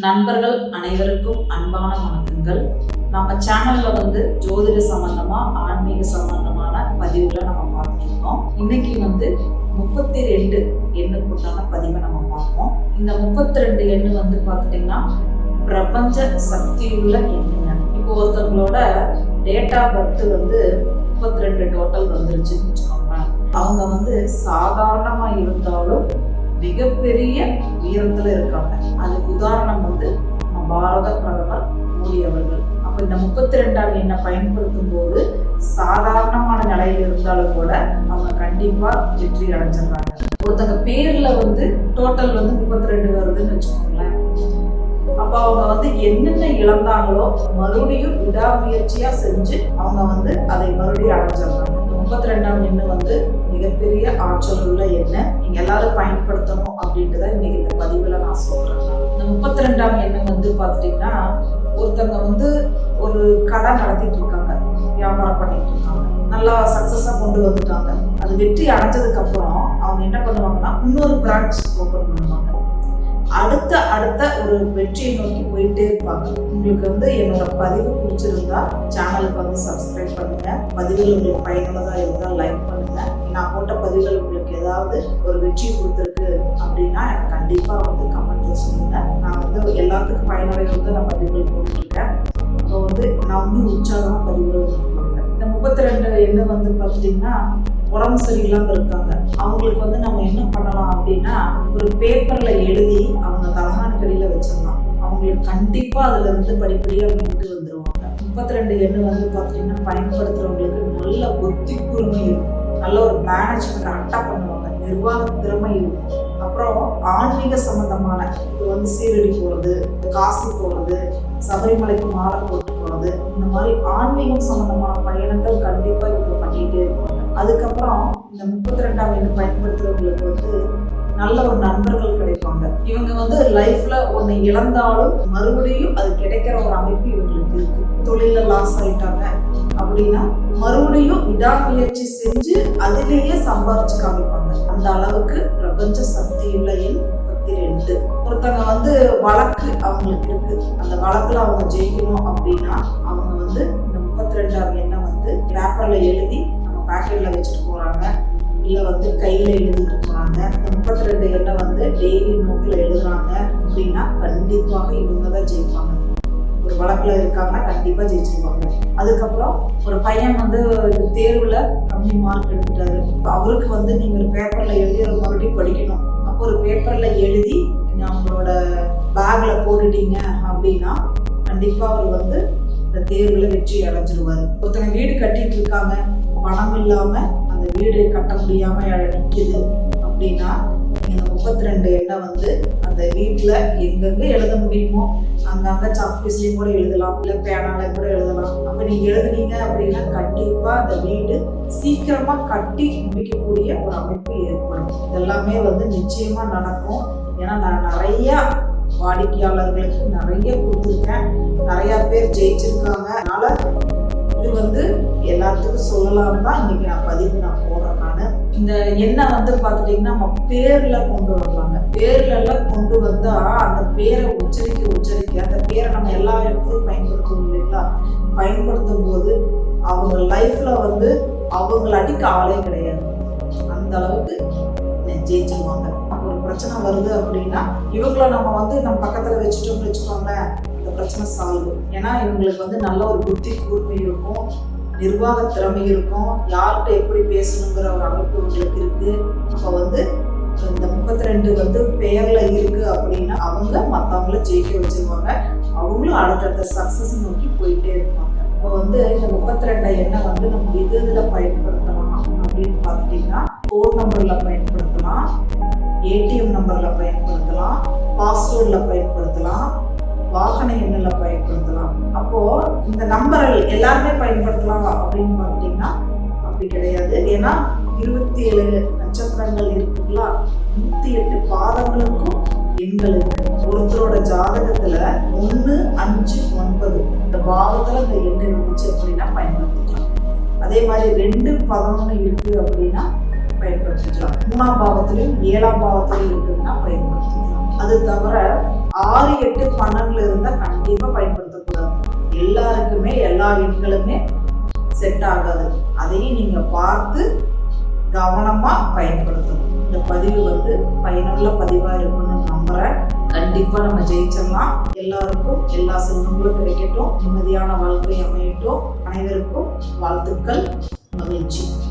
நண்பர்கள் அனைவருக்கும் அன்பான வணக்கங்கள். நம்ம சேனல்ல வந்து ஜோதிட சம்பந்தமா ஆன்மீக சம்பந்தமான பதிவுகளை நம்ம பார்த்துருக்கோம். இன்னைக்கு வந்து முப்பத்தி ரெண்டு எண்ணுக்குண்டான பதிவை நம்ம பார்ப்போம். இந்த முப்பத்தி ரெண்டு எண்ணு வந்து பார்த்துட்டிங்கன்னா பிரபஞ்ச சக்தியுள்ள எண்ணுங்க. இப்போ ஒருத்தவங்களோட டேட் ஆஃப் பர்த் வந்து முப்பத்தி ரெண்டு டோட்டல் வந்துருச்சுன்னு வச்சுக்கோங்களேன். அவங்க வந்து சாதாரணமா இருந்தாலும் மிகப்பெரிய உயரத்துல இருக்காங்க. அது உதாரணம் வந்து நம்ம பாரத பிரதமர் மோடி அவர்கள் அப்ப இந்த முப்பத்தி ரெண்டாம் எண்ணை பயன்படுத்தும் போது சாதாரணமான நிலையில இருந்தாலும் கூட அவங்க கண்டிப்பா வெற்றி அடைஞ்சிடுறாங்க. ஒருத்தங்க பேர்ல வந்து டோட்டல் வந்து முப்பத்தி ரெண்டு வருதுன்னு வச்சுக்கோங்களேன். அப்ப அவங்க வந்து என்னென்ன இழந்தாங்களோ மறுபடியும் விடாமுயற்சியா செஞ்சு அவங்க வந்து அதை மறுபடியும் அடைஞ்சிடுறாங்க. முப்பத்தி ரெண்டாம் எண்ணு வந்து மிகப்பெரிய ஆற்றல் உள்ள எண்ணெய் நீங்க எல்லாரும் பயன்படுத்தணும் அப்படின்ட்டு தான் இன்னைக்கு இந்த பதிவுல நான் சொல்றேன். இந்த முப்பத்தி ரெண்டாம் எண்ணம் வந்து பார்த்துட்டீங்கன்னா ஒருத்தங்க வந்து ஒரு கடை நடத்திட்டு இருக்காங்க வியாபாரம் பண்ணிட்டு இருக்காங்க நல்லா சக்சஸா கொண்டு வந்துட்டாங்க. அது வெற்றி அடைஞ்சதுக்கு அப்புறம் அவங்க என்ன பண்ணுவாங்கன்னா இன்னொரு பிரான்ச் ஓப்பன் பண்ணுவாங்க. அடுத்த அடுத்த ஒரு வெற்றியை நோக்கி போயிட்டே இருப்பாங்க. உங்களுக்கு வந்து என்னோட பதிவு பிடிச்சிருந்தா சேனலுக்கு வந்து சப்ஸ்கிரைப் பண்ணுங்க. பதிவுகள் உங்களுக்கு பயனுள்ளதா இருந்தால் லைக் பண்ணுங்க. நான் போட்ட பதிவுகள் உங்களுக்கு ஏதாவது ஒரு வெற்றி கொடுத்துருக்கு அப்படின்னா எனக்கு கண்டிப்பா வந்து நான் வந்து எல்லாத்துக்கும் பயனுடைய வந்து நான் பதிவுகள் போட்டுருக்கேன். இப்போ வந்து நான் வந்து உற்சாகமாக பதிவுகள் போடுறேன் இந்த முப்பத்தி ரெண்டு எண்ணு வந்து பார்த்தீங்கன்னா உடம்பு சரியில்லாமல் இருக்காங்க. அவங்களுக்கு வந்து நம்ம என்ன பண்ணலாம் அப்படின்னா ஒரு பேப்பரில் எழுதி அவங்க தலகாணிக்கடியில் வச்சிடலாம். அவங்களுக்கு கண்டிப்பாக அதுலேருந்து படிப்படியாக படிப்படியா மீண்டு வந்துருவாங்க. முப்பத்தி ரெண்டு எண்ணு வந்து பார்த்தீங்கன்னா பயன்படுத்துகிறவங்களுக்கு நல்ல புத்தி கூர்மை இருக்கும். நல்ல ஒரு மேனேஜ்மெண்ட் கரெக்டாக பண்ணுவாங்க. நிர்வாக திறமை இருக்கும். அப்புறம் ஆன்மீக சம்பந்தமான இப்போ வந்து சீரடி போறது காசி போறது சபரிமலைக்கு மாலை போட்டு போறது இந்த மாதிரி ஆன்மீகம் சம்பந்தமான பயணங்கள் கண்டிப்பா இவங்க பண்ணிட்டே இருப்பாங்க அதுக்கப்புறம் இந்த முப்பத்தி ரெண்டாம் எண்ணு பயன்படுத்துறவங்களுக்கு வந்து நல்ல ஒரு நண்பர்கள் கிடைப்பாங்க. இவங்க வந்து லைஃப்ல ஒண்ணு இழந்தாலும் மறுபடியும் அது கிடைக்கிற ஒரு அமைப்பு இவங்களுக்கு இருக்கு. தொழில லாஸ் ஆயிட்டாங்க அப்படின்னா மறுபடியும் விடாமுயற்சி செஞ்சு அதிலேயே சம்பாரிச்சு காமிப்பாங்க. அந்த அளவுக்கு பிரபஞ்ச சக்தியுள்ள எண் முப்பத்தி ரெண்டு. ஒருத்தங்க வந்து வழக்கு அவங்களுக்கு இருக்கு. அந்த வழக்குல அவங்க ஜெயிக்கணும் அப்படின்னா அவங்க வந்து இந்த முப்பத்தி ரெண்டாவது எண்ணை வந்து பேப்பர்ல எழுதி நம்ம பேக்கெட்ல வச்சுட்டு போறாங்க. இல்ல வந்து கையில எழுதிட்டு போறாங்க. முப்பத்தி ரெண்டு எண்ணை வந்து டெய்லி நோக்கில் எழுதுறாங்க அப்படின்னா கண்டிப்பாக இவங்க தான் ஜெயிப்பாங்க. ஒரு வழக்கில் இருக்காங்கன்னா கண்டிப்பாக ஜெயிச்சிருவாங்க. அதுக்கப்புறம் ஒரு பையன் வந்து தேர்வில் கம்மி மார்க் எடுத்துட்டாரு. அவருக்கு வந்து நீங்கள் ஒரு பேப்பரில் எழுதி ஒரு மறுபடியும் படிக்கணும். அப்போ ஒரு பேப்பரில் எழுதி நம்மளோட அவங்களோட பேக்ல போட்டுட்டீங்க அப்படின்னா கண்டிப்பாக அவர் வந்து இந்த தேர்வில் வெற்றி அடைஞ்சிருவார். ஒருத்தங்க வீடு கட்டிட்டு இருக்காங்க. பணம் இல்லாமல் அந்த வீடு கட்ட முடியாமல் நிற்கிது அப்படின்னா நீங்கள் முப்பத்தி ரெண்டு எண்ணை வந்து அந்த வீட்டில் எங்கெங்க எழுத முடியுமோ அங்கங்க சாப்பீஸ்லயும் கூட எழுதலாம் இல்லை பேனால கூட எழுதலாம். அப்போ நீங்க எழுதுனீங்க அப்படின்னா கண்டிப்பா அந்த வீடு சீக்கிரமா கட்டி முடிக்கக்கூடிய ஒரு அமைப்பு ஏற்படும். இதெல்லாமே வந்து நிச்சயமா நடக்கும். ஏன்னா நான் நிறைய வாடிக்கையாளர்களுக்கு நிறைய கொடுத்துருக்கேன். நிறைய பேர் ஜெயிச்சிருக்காங்க. அதனால இது வந்து எல்லாத்துக்கும் சொல்லலாம் தான் இன்னைக்கு நான் பதிவு நான் இந்த எண்ணெய் வந்து பார்த்துட்டிங்கன்னா நம்ம பேரில் கொண்டு வருவாங்க. பேர்லெல்லாம் கொண்டு வந்தால் அந்த பேரை உச்சரிக்க உச்சரிக்க அந்த பேரை நம்ம எல்லா இடத்துலையும் பயன்படுத்துவோம் இல்லைங்களா? பயன்படுத்தும் போது அவங்க லைஃப்பில் வந்து அவங்களாட்டிக்கு ஆளே கிடையாது. அந்த அளவுக்கு ஜெயிச்சிருவாங்க. ஒரு பிரச்சனை வருது அப்படின்னா இவங்கள நம்ம வந்து நம்ம பக்கத்தில் வச்சுட்டோம்னு வச்சுக்கோங்களேன் அந்த பிரச்சனை சால்வ் ஏன்னா இவங்களுக்கு வந்து நல்ல ஒரு புத்தி கூர்மை இருக்கும். நிர்வாக திறமை இருக்கும். யார்கிட்ட எப்படி பேசணுங்கிற ஒரு அமைப்பு உங்களுக்கு இருக்கு. அப்போ வந்து இந்த முப்பத்தி ரெண்டு வந்து பெயர்ல இருக்கு அப்படின்னா அவங்க மற்றவங்கள ஜெயிக்க வச்சிருவாங்க. அவங்களும் அடுத்தடுத்த சக்சஸ் நோக்கி போயிட்டே இருப்பாங்க. இப்போ வந்து இந்த முப்பத்தி ரெண்டை எண்ணெய் வந்து நம்ம எது இதில் பயன்படுத்தலாம் அப்படின்னு பார்த்துட்டிங்கன்னா ஃபோன் நம்பரில் பயன்படுத்தலாம் ஏடிஎம் நம்பரில் பயன்படுத்தலாம் பாஸ்வேர்டில் பயன்படுத்தலாம் வாகன எண்ணில் பயன்படுத்தலாம். இந்த நம்பரை எல்லாருமே பயன்படுத்தலாம் அப்படின்னு பார்த்தீங்கன்னா அப்படி கிடையாது. ஏன்னா இருபத்தி ஏழு நட்சத்திரங்கள் இருக்குங்களா நூத்தி எட்டு பாதங்களுக்கும் எண்கள் இருக்கு. ஒருத்தரோட ஜாதகத்துல ஒன்று அஞ்சு ஒன்பது இந்த பாவத்துல இந்த எண் இருந்துச்சு அப்படின்னா பயன்படுத்திக்கலாம். அதே மாதிரி ரெண்டு பதினொன்று இருக்கு அப்படின்னா பயன்படுத்திக்கலாம். மூணாம் பாவத்திலையும் ஏழாம் பாவத்திலையும் இருக்குதுன்னா பயன்படுத்திக்கலாம். அது தவிர ஆறு எட்டு பன்னெண்டுல இருந்தா கண்டிப்பா பயன்படுத்த எல்லாருக்குமே எல்லா எண்களுமே செட் ஆகாது. அதையும் நீங்க பார்த்து கவனமா பயன்படுத்தணும். இந்த பதிவு வந்து பயனுள்ள பதிவா இருக்கும்னு நம்புறேன். கண்டிப்பா நம்ம ஜெயிச்சிடலாம். எல்லாருக்கும் எல்லா செல்வங்களும் கிடைக்கட்டும். நிம்மதியான வாழ்க்கை அமையட்டும். அனைவருக்கும் வாழ்த்துக்கள் மகிழ்ச்சி.